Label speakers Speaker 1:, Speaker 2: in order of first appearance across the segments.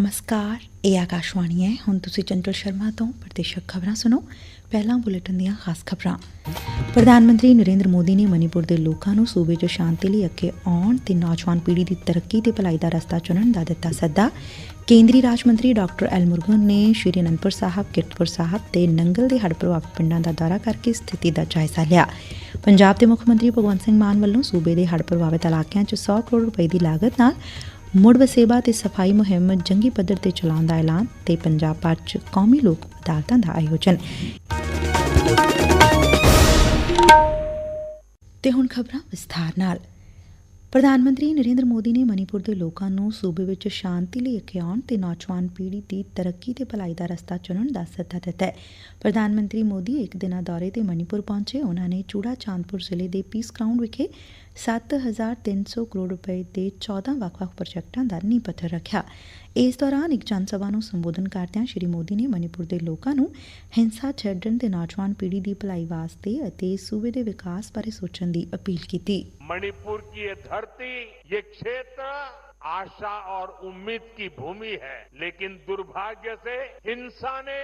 Speaker 1: ਨਮਸਕਾਰ, ਇਹ ਆਕਾਸ਼ਵਾਣੀ ਹੈ। ਹੁਣ ਤੁਸੀਂ ਚੰਚਲ ਸ਼ਰਮਾ ਤੋਂ ਪ੍ਰਤੀਸ਼ਕ ਖਬਰਾਂ ਸੁਣੋ। ਪਹਿਲਾਂ ਬੁਲੇਟਿਨ ਦੀਆਂ ਖਾਸ ਖਬਰਾਂ। ਪ੍ਰਧਾਨ ਮੰਤਰੀ ਨਰਿੰਦਰ ਮੋਦੀ ਨੇ ਮਨੀਪੁਰ ਦੇ ਲੋਕਾਂ ਨੂੰ ਸੂਬੇ 'ਚ ਸ਼ਾਂਤੀ ਲਈ ਅੱਗੇ ਆਉਣ ਤੇ ਨੌਜਵਾਨ ਪੀੜ੍ਹੀ ਦੀ ਤਰੱਕੀ ਤੇ ਭਲਾਈ ਦਾ ਰਸਤਾ ਚੁਣਨ ਦਾ ਦਿੱਤਾ ਸੱਦਾ। ਕੇਂਦਰੀ ਰਾਜ ਮੰਤਰੀ ਡਾਕਟਰ ਐਲ ਮੁਰਗਨ ਨੇ ਸ਼੍ਰੀ ਅਨੰਦਪੁਰ ਸਾਹਿਬ, ਕਿਰਤਪੁਰ ਸਾਹਿਬ ਤੇ ਨੰਗਲ ਦੇ ਹੜ੍ਹ ਪ੍ਰਭਾਵਿਤ ਪਿੰਡਾਂ ਦਾ ਦੌਰਾ ਕਰਕੇ ਸਥਿਤੀ ਦਾ ਜਾਇਜ਼ਾ ਲਿਆ। ਪੰਜਾਬ ਦੇ ਮੁੱਖ ਮੰਤਰੀ ਭਗਵੰਤ ਸਿੰਘ ਮਾਨ ਵੱਲੋਂ ਸੂਬੇ ਦੇ ਹੜ੍ਹ ਪ੍ਰਭਾਵਿਤ ਇਲਾਕਿਆਂ 'ਚ 100 ਕਰੋੜ ਰੁਪਏ ਦੀ ਲਾਗਤ ਨਾਲ ਮੁੜ ਵਸੇਬਾ ਤੇ ਸਫ਼ਾਈ ਮੁਹਿੰਮ ਜੰਗੀ ਪੱਧਰ ਤੇ ਚਲਾਉਣ ਦਾ ਐਲਾਨ ਤੇ ਪੰਜਾਬ ਭਰ 'ਚ ਕੌਮੀ ਲੋਕ ਅਦਾਲਤਾਂ ਦਾ ਆਯੋਜਨ। ਤੇ ਹੁਣ ਖਬਰਾਂ ਵਿਸਥਾਰ ਨਾਲ। ਪ੍ਰਧਾਨ ਮੰਤਰੀ ਨਰਿੰਦਰ ਮੋਦੀ ਨੇ ਮਨੀਪੁਰ ਦੇ ਲੋਕਾਂ ਨੂੰ ਸੂਬੇ ਵਿੱਚ ਸ਼ਾਂਤੀ ਲਈ ਅੱਗੇ ਆਉਣ ਤੇ ਨੌਜਵਾਨ ਪੀੜ੍ਹੀ ਦੀ ਤਰੱਕੀ ਤੇ ਭਲਾਈ ਦਾ ਰਸਤਾ ਚੁਣਨ ਦਾ ਸੱਦਾ ਦਿੱਤਾ ਹੈ। ਪ੍ਰਧਾਨ ਮੰਤਰੀ ਮੋਦੀ ਇੱਕ ਦਿਨਾਂ ਦੌਰੇ ਤੇ ਮਨੀਪੁਰ ਪਹੁੰਚੇ। ਉਹਨਾਂ ਨੇ ਚੂੜਾ ਚਾਂਦਪੁਰ ਜ਼ਿਲ੍ਹੇ ਦੇ ਪੀਸ ਗਰਾਊਂਡ ਵਿਖੇ 7300 ਕਰੋੜ ਰੁਪਏ ਦੇ 14 ਵੱਖ-ਵੱਖ ਪ੍ਰੋਜੈਕਟਾਂ ਦਾ ਨੀਂਹ ਪੱਥਰ ਰੱਖਿਆ ਇਸ ਦੌਰਾਨ ਇੱਕ ਜਨ ਸਭਾ ਨੂੰ ਸੰਬੋਧਨ ਕਰਦਿਆਂ ਸ਼੍ਰੀ ਮੋਦੀ ਨੇ ਮਨੀਪੁਰ ਦੇ ਲੋਕਾਂ ਨੂੰ ਹਿੰਸਾ ਛੱਡਣ ਤੇ ਨੌਜਵਾਨ ਪੀੜ੍ਹੀ ਦੀ ਭਲਾਈ ਵਾਸਤੇ ਅਤੇ ਸੂਬੇ ਦੇ ਵਿਕਾਸ ਬਾਰੇ ਸੋਚਣ ਦੀ ਅਪੀਲ ਕੀਤੀ
Speaker 2: मणिपुर की ये धरती ये क्षेत्र आशा और उम्मीद की भूमि है लेकिन दुर्भाग्य से हिंसा ने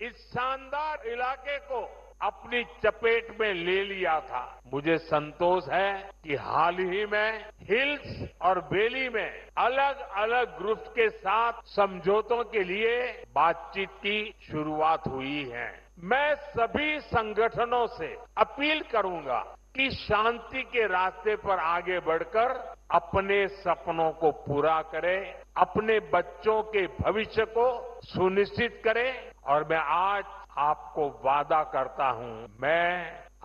Speaker 2: इस शानदार इलाके को अपनी चपेट में ले लिया था। मुझे संतोष है कि हाल ही में हिल्स और बेली में अलग अलग ग्रुप्स के साथ समझौतों के लिए बातचीत की शुरुआत हुई है। मैं सभी संगठनों से अपील करूँगा कि शांति के रास्ते पर आगे बढ़कर अपने सपनों को पूरा करें, अपने बच्चों के भविष्य को सुनिश्चित करें और मैं आज आपको वादा करता हूं, मैं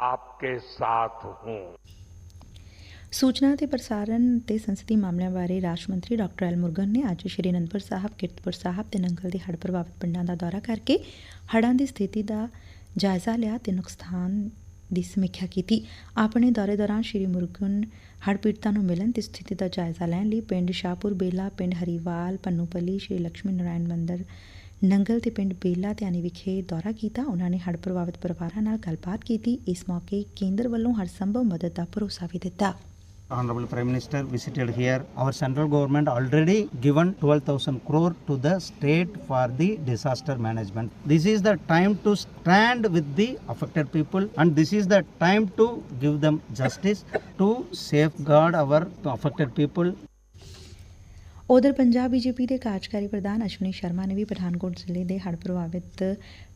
Speaker 2: आपके साथ हूं।
Speaker 1: ਸੂਚਨਾ ਤੇ ਪ੍ਰਸਾਰਣ ਤੇ ਸੰਸਦੀ ਮਾਮਲਿਆਂ ਬਾਰੇ ਰਾਜ ਮੰਤਰੀ ਡਾਕਟਰ ਐਲ ਮੁਰਗਨ ਨੇ ਅੱਜ ਸ਼੍ਰੀ ਅਨੰਦਪੁਰ ਸਾਹਿਬ ਕਿਰਤਪੁਰ ਸਾਹਿਬ ਤੇ ਨੰਗਲ ਦੇ ਹੜ੍ਹ ਪ੍ਰਭਾਵਿਤ ਪਿੰਡਾਂ ਦਾ ਦੌਰਾ ਕਰਕੇ ਹੜਾਂ ਦੀ ਸਥਿਤੀ ਦਾ ਜਾਇਜ਼ਾ ਲਿਆ ਤੇ ਨੁਕਸਾਨ ਦੀ ਸਮੀਖਿਆ ਕੀਤੀ ਆਪਣੇ ਦੌਰੇ ਦੌਰਾਨ ਸ਼੍ਰੀ ਮੁਰਗਨ ਹੜ ਪੀੜਤਾਂ ਨੂੰ ਮਿਲਣ ਤੇ ਸਥਿਤੀ ਦਾ ਜਾਇਜ਼ਾ ਲੈਣ ਲਈ ਪਿੰਡ ਸ਼ਾਹਪੁਰ ਬੇਲਾ ਪਿੰਡ ਹਰੀਵਾਲ ਪੰਨੂਪੱਲੀ ਸ਼੍ਰੀ ਲక్ష్ਮੀ ਨਾਰਾਇਣ ਮੰਦਰ ਨੰਗਲ ਤੇ ਪਿੰਡ ਬੇਲਾ ਧਿਆਨੀ ਵਿਖੇ ਦੌਰਾ ਕੀਤਾ ਉਹਨਾਂ ਨੇ ਹੜ੍ਹ ਪ੍ਰਭਾਵਿਤ ਪਰਿਵਾਰਾਂ ਨਾਲ ਗੱਲਬਾਤ ਕੀਤੀ ਇਸ ਮੌਕੇ ਕੇਂਦਰ ਵੱਲੋਂ ਹਰ ਸੰਭਵ ਮਦਦ ਦਾ ਭਰੋਸਾ ਵੀ ਦਿੱਤਾ
Speaker 3: Honorable Prime Minister visited here. Our central government already given 12,000 crore to the state for the disaster management. This is the time to stand with the affected people and this is the time to give them justice to safeguard our affected people
Speaker 1: ਉਧਰ Punjab BJP ਦੇ ਕਾਰਜਕਾਰੀ ਪ੍ਰਧਾਨ ਅਸ਼ਵਨੀ ਸ਼ਰਮਾ ਨੇ ਵੀ ਪਠਾਨਕੋਟ ਜ਼ਿਲ੍ਹੇ ਦੇ ਹੜ੍ਹ ਪ੍ਰਭਾਵਿਤ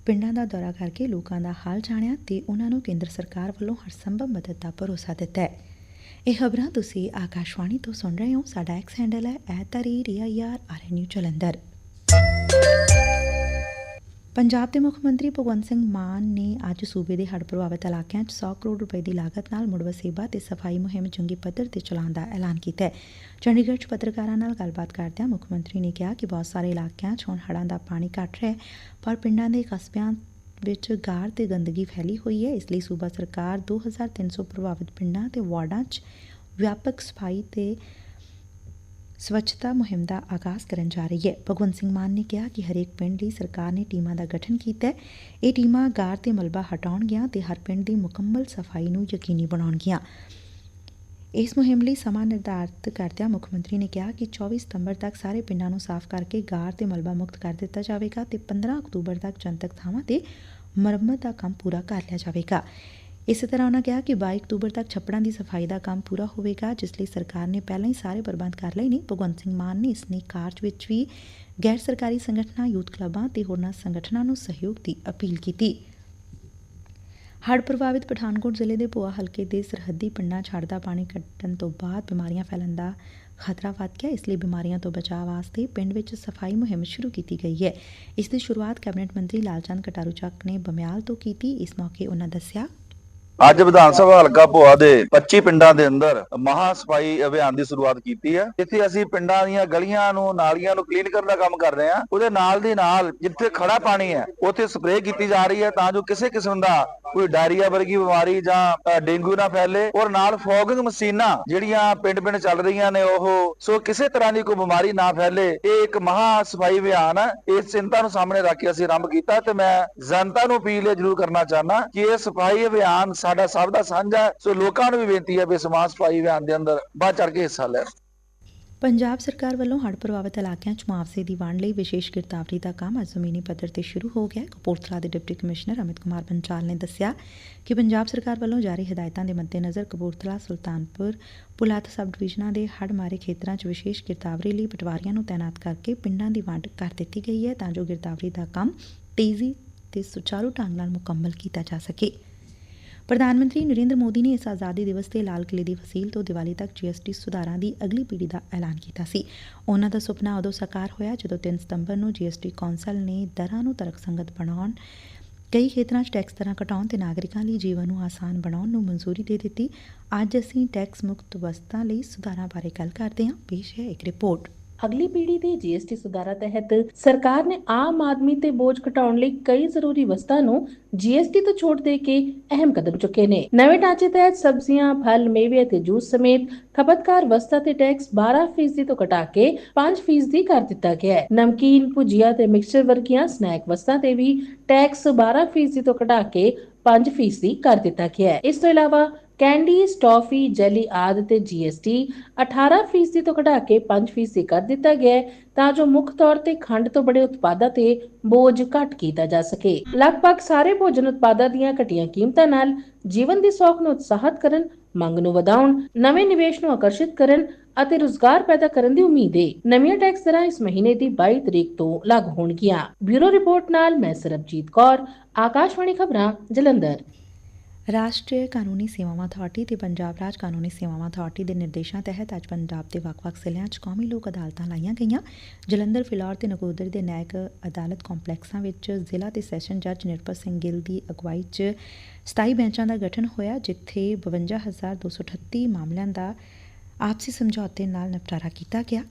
Speaker 1: ਪਿੰਡਾਂ ਦਾ ਦੌਰਾ ਕਰਕੇ ਲੋਕਾਂ ਦਾ ਹਾਲ ਜਾਣਿਆ ਤੇ ਉਹਨਾਂ ਨੂੰ ਕੇਂਦਰ ਸਰਕਾਰ ਵੱਲੋਂ ਹਰ ਸੰਭਵ ਮਦਦ ਦਾ ਭਰੋਸਾ ਦਿੱਤਾ ਹੈ। ਇਹ ਖਬਰਾਂ ਤੁਸੀਂ ਆਕਾਸ਼ਵਾਣੀ ਤੋਂ ਸੁਣ ਰਹੇ ਹੋ। ਸਾਡਾ ਐਕਸ ਹੈਂਡਲ ਹੈ @ਰੀਆਈਆਰ ਜਲੰਧਰ। ਪੰਜਾਬ ਦੇ ਮੁੱਖ ਮੰਤਰੀ ਭਗਵੰਤ ਸਿੰਘ ਮਾਨ ਨੇ ਅੱਜ ਸੂਬੇ ਦੇ ਹੜ੍ਹ ਪ੍ਰਭਾਵਿਤ ਇਲਾਕਿਆਂ 'ਚ 100 ਕਰੋੜ ਰੁਪਏ ਦੀ ਲਾਗਤ ਨਾਲ ਮੁੜ ਵਸੇਬਾ ਤੇ ਸਫ਼ਾਈ ਮੁਹਿੰਮ ਚੰਗੀ ਪੱਧਰ ਤੇ ਚਲਾਉਣ ਦਾ ਐਲਾਨ ਕੀਤਾ ਹੈ। ਚੰਡੀਗੜ੍ਹ 'ਚ ਪੱਤਰਕਾਰਾਂ ਨਾਲ ਗੱਲਬਾਤ ਕਰਦਿਆਂ ਮੁੱਖ ਮੰਤਰੀ ਨੇ ਕਿਹਾ ਕਿ ਬਹੁਤ ਸਾਰੇ ਇਲਾਕਿਆਂ 'ਚ ਹੁਣ ਹੜ੍ਹਾਂ ਦਾ ਪਾਣੀ ਘਟ ਰਿਹਾ ਹੈ, ਪਰ ਪਿੰਡਾਂ ਦੇ ਕਸਬਿਆਂ ਵਿੱਚ ਗਾਰ ਤੇ ਗੰਦਗੀ ਫੈਲੀ ਹੋਈ ਹੈ। ਇਸ ਲਈ ਸੂਬਾ ਸਰਕਾਰ 2300 ਪ੍ਰਭਾਵਿਤ ਪਿੰਡਾਂ ਤੇ ਵਾਰਡਾਂ 'ਚ ਵਿਆਪਕ ਸਫ਼ਾਈ ਤੇ ਸਵੱਛਤਾ ਮੁਹਿੰਮ ਦਾ ਆਗਾਜ਼ ਕਰਨ ਜਾ ਰਹੀ ਹੈ। ਭਗਵੰਤ ਸਿੰਘ ਮਾਨ ਨੇ ਕਿਹਾ ਕਿ ਹਰੇਕ ਪਿੰਡ ਲਈ ਸਰਕਾਰ ਨੇ ਟੀਮਾਂ ਦਾ ਗਠਨ ਕੀਤਾ ਹੈ। ਇਹ ਟੀਮਾਂ ਗਾਰ ਤੇ ਮਲਬਾ ਹਟਾਉਣਗੀਆਂ ਤੇ ਹਰ ਪਿੰਡ ਦੀ ਮੁਕੰਮਲ ਸਫ਼ਾਈ ਨੂੰ ਯਕੀਨੀ ਬਣਾਉਣਗੀਆਂ। ਇਸ ਮੁਹਿੰਮ ਲਈ ਸਮਾਂ ਨਿਰਧਾਰਤ ਕਰਦਿਆਂ ਮੁੱਖ ਮੰਤਰੀ ਨੇ ਕਿਹਾ ਕਿ 24 ਸਤੰਬਰ ਤੱਕ ਸਾਰੇ ਪਿੰਡਾਂ ਨੂੰ ਸਾਫ਼ ਕਰਕੇ ਗਾਰ ਤੇ ਮਲਬਾ ਮੁਕਤ ਕਰ ਦਿੱਤਾ ਜਾਵੇਗਾ ਤੇ 15 ਅਕਤੂਬਰ ਤੱਕ ਜਨਤਕ ਥਾਵਾਂ ਤੇ ਮੁਰੰਮਤ ਦਾ ਕੰਮ ਪੂਰਾ ਕਰ ਲਿਆ ਜਾਵੇਗਾ। ਇਸੇ ਤਰ੍ਹਾਂ ਉਹਨਾਂ ਕਿਹਾ ਕਿ 22 ਅਕਤੂਬਰ ਤੱਕ ਛੱਪੜਾਂ ਦੀ ਸਫ਼ਾਈ ਦਾ ਕੰਮ ਪੂਰਾ ਹੋਵੇਗਾ, ਜਿਸ ਲਈ ਸਰਕਾਰ ਨੇ ਪਹਿਲਾਂ ਹੀ ਸਾਰੇ ਪ੍ਰਬੰਧ ਕਰ ਲਏ ਨੇ। ਭਗਵੰਤ ਸਿੰਘ ਮਾਨ ਨੇ ਇਸ ਨੇ ਕਾਰਜ ਵਿੱਚ ਵੀ ਗੈਰ ਸਰਕਾਰੀ ਸੰਗਠਨਾਂ, ਯੂਥ ਕਲੱਬਾਂ ਤੇ ਹੋਰਨਾਂ ਸੰਗਠਨਾਂ ਨੂੰ ਸਹਿਯੋਗ ਦੀ ਅਪੀਲ ਕੀਤੀ। ਹੜ੍ਹ ਪ੍ਰਭਾਵਿਤ ਪਠਾਨਕੋਟ ਜ਼ਿਲ੍ਹੇ ਦੇ ਭੋਆ ਹਲਕੇ ਦੇ ਸਰਹੱਦੀ ਪਿੰਡਾਂ 'ਚ ਹੜ੍ਹ ਦਾ ਪਾਣੀ ਕੱਟਣ ਤੋਂ ਬਾਅਦ ਬਿਮਾਰੀਆਂ ਫੈਲਣ ਦਾ ਖਤਰਾ ਵੱਧ ਗਿਆ, ਇਸ ਲਈ ਬਿਮਾਰੀਆਂ ਤੋਂ ਬਚਾਅ ਵਾਸਤੇ ਪਿੰਡ ਵਿੱਚ ਸਫ਼ਾਈ ਮੁਹਿੰਮ ਸ਼ੁਰੂ ਕੀਤੀ ਗਈ ਹੈ। ਇਸ ਦੀ ਸ਼ੁਰੂਆਤ ਕੈਬਨਿਟ ਮੰਤਰੀ ਲਾਲਚੰਦ ਕਟਾਰੂ ਚੱਕ ਨੇ ਬਮਿਆਲ ਤੋਂ ਕੀਤੀ। ਇਸ ਮੌਕੇ ਉਹਨਾਂ ਦੱਸਿਆ
Speaker 4: ਅੱਜ ਵਿਧਾਨ ਸਭਾ ਹਲਕਾ ਭੋਆ ਦੇ 25 ਪਿੰਡਾਂ ਦੇ ਅੰਦਰ ਮਹਾ ਸਫ਼ਾਈ ਅਭਿਆਨ ਦੀ ਸ਼ੁਰੂਆਤ ਕੀਤੀ ਹੈ। ਜਿੱਥੇ ਅਸੀਂ ਪਿੰਡਾਂ ਦੀਆਂ ਗਲੀਆਂ ਨੂੰ, ਨਾਲੀਆਂ ਨੂੰ ਕਲੀਨ ਕਰਨ ਦਾ ਕੰਮ ਕਰ ਰਹੇ ਹਾਂ। ਉਹਦੇ ਨਾਲ ਦੀ ਨਾਲ ਜਿੱਥੇ ਖੜਾ ਪਾਣੀ ਹੈ, ਉੱਥੇ ਸਪਰੇਅ ਕੀਤੀ ਜਾ ਰਹੀ ਹੈ ਤਾਂ ਜੋ ਕਿਸੇ ਕਿਸਮ ਦਾ ਕੋਈ ਡਾਇਰੀਆ ਵਰਗੀ ਬਿਮਾਰੀ ਜਾਂ ਡੇਂਗੂ ਨਾ ਫੈਲੇ ਔਰ ਨਾਲ ਫੋਗਿੰਗ ਮਸ਼ੀਨਾਂ ਜਿਹੜੀਆਂ ਪਿੰਡ-ਪਿੰਡ ਚੱਲ ਰਹੀਆਂ ਨੇ ਉਹ, ਸੋ ਕਿਸੇ ਤਰ੍ਹਾਂ ਦੀ ਕੋਈ ਬਿਮਾਰੀ ਨਾ ਫੈਲੇ, ਇਹ ਇੱਕ ਮਹਾ ਸਫ਼ਾਈ ਅਭਿਆਨ ਹੈ ਇਸ ਚਿੰਤਾ ਨੂੰ ਸਾਹਮਣੇ ਰੱਖ ਕੇ ਅਸੀਂ ਆਰੰਭ ਕੀਤਾ ਤੇ ਮੈਂ ਜਨਤਾ ਨੂੰ ਅਪੀਲ ਇਹ ਜ਼ਰੂਰ ਕਰਨਾ ਚਾਹਨਾ ਕਿ ਇਹ ਸਫ਼ਾਈ ਅਭਿਆਨ ਸਾਡਾ ਸਭ ਦਾ ਸਾਂਝਾ ਸੋ ਲੋਕਾਂ ਨੂੰ ਵੀ ਬੇਨਤੀ ਹੈ ਵੀ ਸਮਾਜ ਸਫ਼ਾਈ ਅਭਿਆਨ ਦੇ ਅੰਦਰ ਬਾਅਦ ਚੜ ਕੇ ਹਿੱਸਾ ਲੈਣ।
Speaker 1: ਪੰਜਾਬ ਸਰਕਾਰ ਵੱਲੋਂ ਹੜ੍ਹ ਪ੍ਰਭਾਵਿਤ ਇਲਾਕਿਆਂ 'ਚ ਮੁਆਵਜ਼ੇ ਦੀ ਵੰਡ ਲਈ ਵਿਸ਼ੇਸ਼ ਗਿਰਦਾਵਰੀ ਦਾ ਕੰਮ ਅੱਜ ਜ਼ਮੀਨੀ ਪੱਧਰ ਤੇ ਸ਼ੁਰੂ ਹੋ ਗਿਆ ਕਪੂਰਥਲਾ ਦੇ ਡਿਪਟੀ ਕਮਿਸ਼ਨਰ ਅਮਿਤ ਕੁਮਾਰ ਬੰਚਾਲ ਨੇ ਦੱਸਿਆ ਕਿ ਪੰਜਾਬ ਸਰਕਾਰ ਵੱਲੋਂ ਜਾਰੀ ਹਦਾਇਤਾਂ ਦੇ ਮੱਦੇਨਜ਼ਰ ਕਪੂਰਥਲਾ, ਸੁਲਤਾਨਪੁਰ, ਪੁਲਾਤ ਸਬ ਡਿਵੀਜ਼ਨਾਂ ਦੇ ਹੜ੍ਹ ਮਾਰੇ ਖੇਤਰਾਂ 'ਚ ਵਿਸ਼ੇਸ਼ ਗਿਰਦਾਵਰੀ ਲਈ ਪਟਵਾਰੀਆਂ ਨੂੰ ਤਾਇਨਾਤ ਕਰਕੇ ਪਿੰਡਾਂ ਦੀ ਵੰਡ ਕਰ ਦਿੱਤੀ ਗਈ ਹੈ ਤਾਂ ਜੋ ਗਿਰਦਾਵਰੀ ਦਾ ਕੰਮ ਤੇਜ਼ੀ ਤੇ ਸੁਚਾਰੂ ਢੰਗ ਨਾਲ ਮੁਕੰਮਲ ਕੀਤਾ ਜਾ ਸਕੇ। ਪ੍ਰਧਾਨ ਮੰਤਰੀ ਨਰਿੰਦਰ ਮੋਦੀ ਨੇ ਇਸ ਆਜ਼ਾਦੀ ਦਿਵਸ ਤੇ ਲਾਲ ਕਿਲੇ ਦੀ ਫਸੀਲ ਤੋਂ ਦੀਵਾਲੀ ਤੱਕ ਜੀਐਸਟੀ ਸੁਧਾਰਾਂ ਦੀ ਅਗਲੀ ਪੀੜ੍ਹੀ ਦਾ ਐਲਾਨ ਕੀਤਾ ਸੀ। ਉਹਨਾਂ ਦਾ ਸੁਪਨਾ ਉਦੋਂ ਸਾਕਾਰ ਹੋਇਆ ਜਦੋਂ 3 ਸਤੰਬਰ ਨੂੰ ਜੀਐਸਟੀ ਕੌਂਸਲ ਨੇ ਦਰਾਂ ਨੂੰ ਤਰਕਸੰਗਤ ਬਣਾਉਣ, ਕਈ ਖੇਤਰਾਂ 'ਚ ਟੈਕਸ ਦਰਾਂ ਘਟਾਉਣ ਤੇ ਨਾਗਰਿਕਾਂ ਲਈ ਜੀਵਨ ਨੂੰ ਆਸਾਨ ਬਣਾਉਣ ਨੂੰ ਮਨਜ਼ੂਰੀ ਦੇ ਦਿੱਤੀ। ਅੱਜ ਅਸੀਂ ਟੈਕਸ ਮੁਕਤ ਵਸਤਾਂ ਲਈ ਸੁਧਾਰਾਂ ਬਾਰੇ ਗੱਲ ਕਰਦੇ ਹਾਂ। ਪੇਸ਼ ਹੈ ਇੱਕ ਰਿਪੋਰਟ।
Speaker 5: ਅਗਲੀ ਪੀੜ੍ਹੀ ਦੇ ਜੀਐਸਟੀ ਸੁਧਾਰਾਂ ਤਹਿਤ ਸਰਕਾਰ ਨੇ ਆਮ ਆਦਮੀ ਤੇ ਬੋਝ ਘਟਾਉਣ ਲਈ ਕਈ ਜ਼ਰੂਰੀ ਵਸਤਾਂ ਨੂੰ ਜੀਐਸਟੀ ਤੋਂ ਛੋਟ ਦੇ ਕੇ ਅਹਿਮ ਕਦਮ ਚੁੱਕੇ ਨੇ। ਨਵੇਂ ਢਾਂਚੇ ਤਹਿਤ ਸਬਜ਼ੀਆਂ, ਫਲ, ਮੇਵੇ ਅਤੇ ਜੂਸ ਸਮੇਤ ਖਪਤਕਾਰ ਵਸਤਾਂ ਤੇ ਟੈਕਸ 12% ਤੋਂ ਘਟਾ ਕੇ 5% ਕਰ ਦਿੱਤਾ ਗਿਆ ਹੈ। ਨਮਕੀਨ, ਭੁਜੀਆ ਤੇ ਮਿਕਸਚਰ ਵਰਗੀਆਂ ਸਨੈਕ ਵਸਤਾਂ ਤੇ ਵੀ ਟੈਕਸ 12% ਤੋਂ ਘਟਾ ਕੇ 5% ਕਰ ਦਿੱਤਾ ਗਿਆ ਹੈ। ਇਸ ਤੋਂ ਇਲਾਵਾ ਕੈਂਡੀਜ਼, ਟੌਫੀ, ਜੈਲੀ ਆਦਿ ਤੇ ਜੀਐਸਟੀ 18% ਤੋਂ ਘਟਾ ਕੇ 5% ਕਰ ਦਿੱਤਾ ਗਿਆ ਹੈ ਤਾਂ ਜੋ ਮੁੱਖ ਤੌਰ ਤੇ ਖੰਡ ਤੋਂ ਬਣੇ ਉਤਪਾਦਾਂ ਤੇ ਬੋਝ ਘੱਟ ਕੀਤਾ ਜਾ ਸਕੇ। ਲਗਭਗ ਸਾਰੇ ਭੋਜਨ ਉਤਪਾਦਾਂ ਦੀਆਂ ਘਟੀਆਂ ਕੀਮਤਾਂ ਨਾਲ ਜੀਵਨ ਦੀ ਸੌਖ ਨੂੰ ਉਤਸ਼ਾਹਤ ਕਰਨ ਮੰਗ ਨੂੰ ਵਧਾਉਣ ਨਵੇਂ ਨਿਵੇਸ਼ ਨੂੰ ਆਕਰਸ਼ਿਤ ਕਰਨ ਅਤੇ ਰੁਜ਼ਗਾਰ ਪੈਦਾ ਕਰਨ ਦੀ ਉਮੀਦ ਹੈ ਨਵੀਆਂ ਟੈਕਸ ਦਰਾਂ ਇਸ ਮਹੀਨੇ ਦੀ 22 ਤਰੀਕ ਤੋਂ ਲਾਗੂ ਹੋਣਗੀਆਂ। ਬਿਊਰੋ ਰਿਪੋਰਟ ਨਾਲ ਮੈਂ ਸਰਬਜੀਤ ਕੌਰ ਆਕਾਸ਼ਵਾਣੀ ਖਬਰਾਂ ਜਲੰਧਰ।
Speaker 1: ਰਾਸ਼ਟਰੀ ਕਾਨੂੰਨੀ ਸੇਵਾਵਾਂ ਅਥਾਰਟੀ ਤੇ ਪੰਜਾਬ ਰਾਜ ਕਾਨੂੰਨੀ ਸੇਵਾਵਾਂ ਅਥਾਰਟੀ ਦੇ ਨਿਰਦੇਸ਼ਾਂ ਤਹਿਤ ਅੱਜ ਪੰਜਾਬ ਦੇ ਵੱਖ-ਵੱਖ ਜ਼ਿਲ੍ਹਿਆਂ 'ਚ ਕੌਮੀ ਲੋਕ ਅਦਾਲਤਾਂ ਲਾਈਆਂ ਗਈਆਂ। ਜਲੰਧਰ, ਫਿਲੌਰ ਤੇ ਨਕੋਦਰ ਦੇ ਨਾਇਕ ਅਦਾਲਤ ਕੰਪਲੈਕਸਾਂ ਵਿੱਚ ਜ਼ਿਲ੍ਹਾ ਤੇ ਸੈਸ਼ਨ ਜੱਜ ਨਿਰਪਤ ਸਿੰਘ ਗਿੱਲ ਦੀ ਅਗਵਾਈ 'ਚ 27 ਬੈਂਚਾਂ ਦਾ ਗਠਨ ਹੋਇਆ, ਜਿੱਥੇ 52238 ਮਾਮਲਿਆਂ ਦਾ ਆਪਸੀ ਸਮਝੌਤੇ ਨਾਲ ਨਿਪਟਾਰਾ ਕੀਤਾ ਗਿਆ।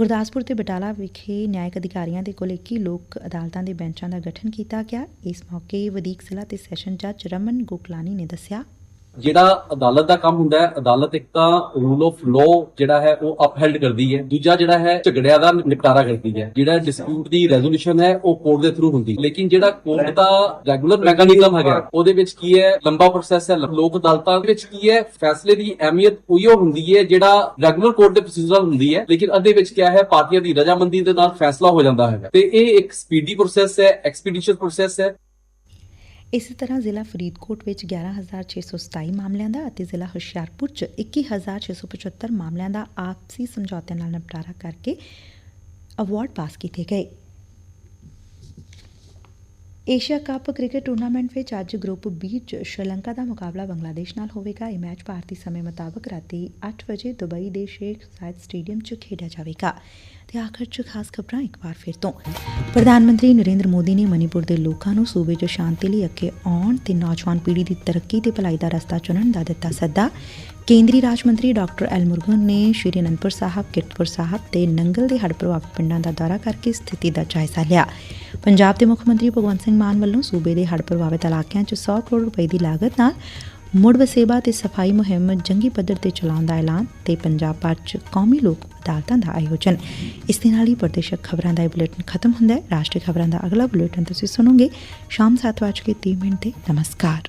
Speaker 1: ਗੁਰਦਾਸਪੁਰ ਤੇ ਬਟਾਲਾ ਵਿਖੇ ਨਿਆਇਕ ਅਧਿਕਾਰੀਆਂ ਦੇ ਕੋਲ 21 ਲੋਕ ਅਦਾਲਤਾਂ ਦੇ ਬੈਂਚਾਂ ਦਾ ਗਠਨ ਕੀਤਾ ਗਿਆ। ਇਸ ਮੌਕੇ ਵਧੀਕ ਜ਼ਿਲ੍ਹਾ ਤੇ ਸੈਸ਼ਨ ਜੱਜ ਰਮਨ ਗੋਕਲਾਨੀ ਨੇ ਦੱਸਿਆ
Speaker 6: ਜਿਹੜਾ ਅਦਾਲਤ ਦਾ ਕੰਮ ਹੁੰਦਾ ਹੈ, ਅਦਾਲਤ ਇੱਕ ਤਾਂ ਰੂਲ ਆਫ ਲਾਅ ਜਿਹੜਾ ਹੈ, ਉਹ ਅਪਹੈਲਡ ਕਰਦੀ ਹੈ। ਦੂਜਾ ਜਿਹੜਾ ਹੈ, ਝਗੜਿਆਂ ਦਾ ਨਿਪਟਾਰਾ ਕਰਦੀ ਹੈ। ਜਿਹੜਾ ਡਿਸਪਿਊਟ ਦੀ ਰੈਜ਼ੋਲੂਸ਼ਨ ਹੈ, ਉਹ ਕੋਰਟ ਦੇ ਥਰੂ ਹੁੰਦੀ ਲੇਕਿਨ ਜਿਹੜਾ ਕੋਰਟ ਦਾ ਰੈਗੂਲਰ ਮੈਕੈਨਿਜ਼ਮ ਹੈਗਾ, ਉਹਦੇ ਵਿੱਚ ਕੀ ਹੈ, ਲੰਬਾ ਪ੍ਰੋਸੈਸ ਹੈ ਲੋਕ ਅਦਾਲਤਾਂ ਵਿੱਚ ਕੀ ਹੈ, ਫੈਸਲੇ ਦੀ ਅਹਿਮੀਅਤ ਉਹੀਓ ਹੁੰਦੀ ਹੈ, ਜਿਹੜਾ ਰੈਗੂਲਰ ਕੋਰਟ ਦੇ ਪ੍ਰੋਸੀਜਰ ਹੁੰਦੀ ਹੈ। ਲੇਕਿਨ ਉਹਦੇ ਵਿੱਚ ਕੀ ਹੈ, ਪਾਰਟੀਆਂ ਦੀ ਰਜਾਮੰਦੀ ਦੇ ਨਾਲ ਫੈਸਲਾ ਹੋ ਜਾਂਦਾ ਹੈ ਤੇ ਇਹ ਇੱਕ ਸਪੀਡੀ ਪ੍ਰੋਸੈਸ ਹੈ ਐਕਸਪੀਡੀਸ਼ੀਅਸ ਪ੍ਰੋਸੈਸ ਹੈ।
Speaker 1: ਇਸੇ ਤਰ੍ਹਾਂ ਜ਼ਿਲ੍ਹਾ ਫਰੀਦਕੋਟ ਵਿੱਚ 11627 ਮਾਮਲਿਆਂ ਦਾ ਅਤੇ ਜ਼ਿਲ੍ਹਾ ਹੁਸ਼ਿਆਰਪੁਰ 'ਚ 21675 ਮਾਮਲਿਆਂ ਦਾ ਆਪਸੀ ਸਮਝੌਤੇ ਨਾਲ ਨਿਪਟਾਰਾ ਕਰਕੇ ਅਵਾਰਡ ਪਾਸ ਕੀਤੇ ਗਏ। ਏਸ਼ੀਆ ਕੱਪ ਕ੍ਰਿਕਟ ਟੂਰਨਾਮੈਂਟ ਵਿੱਚ ਅੱਜ ਗਰੁੱਪ ਬੀ 'ਚ ਸ਼੍ਰੀਲੰਕਾ ਦਾ ਮੁਕਾਬਲਾ ਬੰਗਲਾਦੇਸ਼ ਨਾਲ ਹੋਵੇਗਾ। ਇਹ ਮੈਚ ਭਾਰਤੀ ਸਮੇਂ ਮੁਤਾਬਕ ਰਾਤੀ 8 ਵਜੇ ਦੁਬਈ ਦੇ ਸ਼ੇਖ ਜ਼ਾਇਦ ਸਟੇਡੀਅਮ 'ਚ ਖੇਡਿਆ ਜਾਵੇਗਾ। ਤੇ ਆਖਰ 'ਚ ਖਾਸ ਖਬਰਾਂ ਇੱਕ ਵਾਰ ਫਿਰ ਤੋਂ। ਪ੍ਰਧਾਨ ਮੰਤਰੀ ਨਰਿੰਦਰ ਮੋਦੀ ਨੇ ਮਨੀਪੁਰ ਦੇ ਲੋਕਾਂ ਨੂੰ ਸੂਬੇ 'ਚ ਸ਼ਾਂਤੀ ਲਈ ਅੱਗੇ ਆਉਣ ਤੇ ਨੌਜਵਾਨ ਪੀੜ੍ਹੀ ਦੀ ਤਰੱਕੀ ਤੇ ਭਲਾਈ ਦਾ ਰਸਤਾ ਚੁਣਨ ਦਾ ਦਿੱਤਾ ਸੱਦਾ। ਕੇਂਦਰੀ ਰਾਜ ਮੰਤਰੀ ਡਾਕਟਰ ਐਲ ਮੁਰਗਨ ਨੇ ਸ਼੍ਰੀ ਅਨੰਦਪੁਰ ਸਾਹਿਬ, ਕਿਰਤਪੁਰ ਸਾਹਿਬ ਤੇ ਨੰਗਲ ਦੇ ਹੜ੍ਹ ਪ੍ਰਭਾਵਿਤ ਪਿੰਡਾਂ ਦਾ ਦੌਰਾ ਕਰਕੇ ਸਥਿਤੀ ਦਾ ਜਾਇਜ਼ਾ ਲਿਆ। ਪੰਜਾਬ ਦੇ ਮੁੱਖ ਮੰਤਰੀ ਭਗਵੰਤ ਸਿੰਘ ਮਾਨ ਵੱਲੋਂ ਸੂਬੇ ਦੇ ਹੜ੍ਹ ਪ੍ਰਭਾਵਿਤ ਇਲਾਕਿਆਂ 'ਚ 100 ਕਰੋੜ ਰੁਪਏ ਦੀ ਲਾਗਤ ਨਾਲ ਮੁੜ ਵਸੇਬਾ ਤੇ ਸਫ਼ਾਈ ਮੁਹਿੰਮ ਜੰਗੀ ਪੱਧਰ ਤੇ ਚਲਾਉਣ ਦਾ ਐਲਾਨ ਤੇ ਪੰਜਾਬ ਭਰ 'ਚ ਕੌਮੀ ਲੋਕ ਅਦਾਲਤਾਂ ਦਾ ਆਯੋਜਨ। ਇਸ ਦੇ ਨਾਲ ਹੀ ਪ੍ਰਦੇਸ਼ਕ ਖਬਰਾਂ ਦਾ ਇਹ ਬੁਲੇਟਿਨ ਖਤਮ ਹੁੰਦਾ ਹੈ। ਰਾਸ਼ਟਰੀ ਖਬਰਾਂ ਦਾ ਅਗਲਾ ਬੁਲੇਟਿਨ ਤੁਸੀਂ ਸੁਣੋਗੇ ਸ਼ਾਮ 7:30 ਮਿੰਟ ਤੇ। ਨਮਸਕਾਰ।